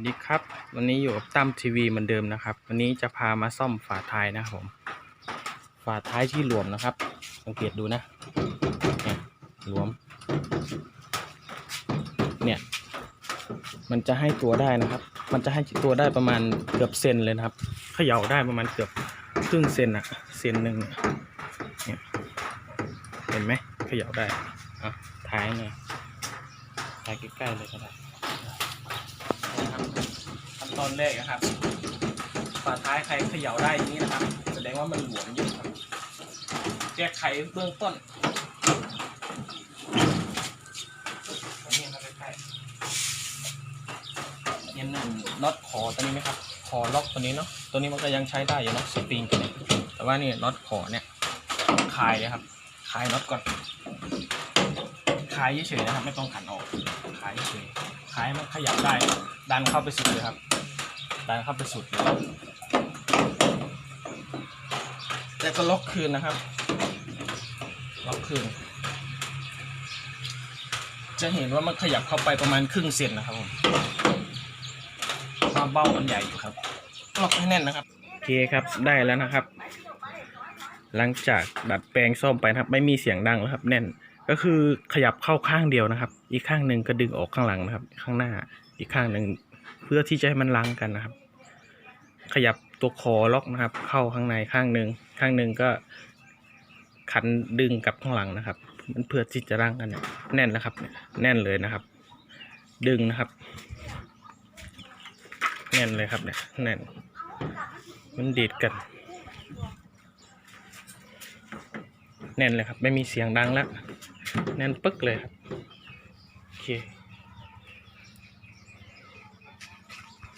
สวัสดีครับ วันนี้อยู่กับตั้มทีวีเหมือนเดิมนะครับ วันนี้จะพามาซ่อมฝาท้ายนะครับผม ฝาท้ายที่หลวมนะครับ สังเกตดูนะเนี่ยหลวม เนี่ย มันจะให้ตัวได้นะครับ มันจะให้ตัวได้ประมาณเกือบเซนเลยนะครับเขย่าได้ประมาณเกือบครึ่งเซนอะเซนหนึ่งเนี่ยเห็นไหมเขย่าได้อะท้ายเนี่ยท้ายใกล้ๆเลยก็ได้ นะครับขั้นตอนแรกนะครับฝาท้ายใครเขย่าได้อย่างนี้นะครับ แสดงว่ามันหลวมอยู่ครับ แก้ไขเบื้องต้นอันนี้ครับใกล้ๆยันหนึ่งน็อตคอตัวนี้ไหมครับคอล็อกตัวนี้เนาะตัวนี้มันก็ยังใช้ได้อยู่เนาะสปริงตัวนี้แต่ว่านี่น็อตคอเนี่ยคลายเลยครับคลายน็อตก่อนคลายเฉยๆนะครับ ไม่ต้องขันออกคลายเฉย ๆคลายมันขยับได้ ดันเข้าไปสุดเลยครับ ดันเข้าไปสุดเลยแล้วก็ล็อกคืนนะครับ ล็อกคืน จะเห็นว่ามันขยับเข้าไปประมาณครึ่งเซนนะครับผมความเบ้ามันใหญ่อยู่ครับ ล็อกให้แน่นนะครับ โอเคครับ ได้แล้วนะครับ หลังจากดัดแปลงซ่อมไปนะครับ ไม่มีเสียงดังแล้วครับ แน่น ก็คือขยับเข้าข้างเดียวนะครับ อีกข้างหนึ่งก็ดึงออกข้างหลังนะครับ ข้างหน้าอีกข้างหนึ่งเพื่อที่จะให้มันลังกันนะครับ ขยับตัวคอล็อกนะครับ เข้าข้างในข้างหนึ่งข้างหนึ่งก็ขันดึงกลับข้างหลังนะครับ มันเพื่อที่จะร่างกันเนี่ยแน่นแล้วครับ แน่นเลยนะครับ ดึงนะครับ แน่นเลยครับเนี่ยแน่น มันดีดกัน แน่นเลยครับ ไม่มีเสียงดังแล้ว แน่นปึ๊กเลยครับโอเค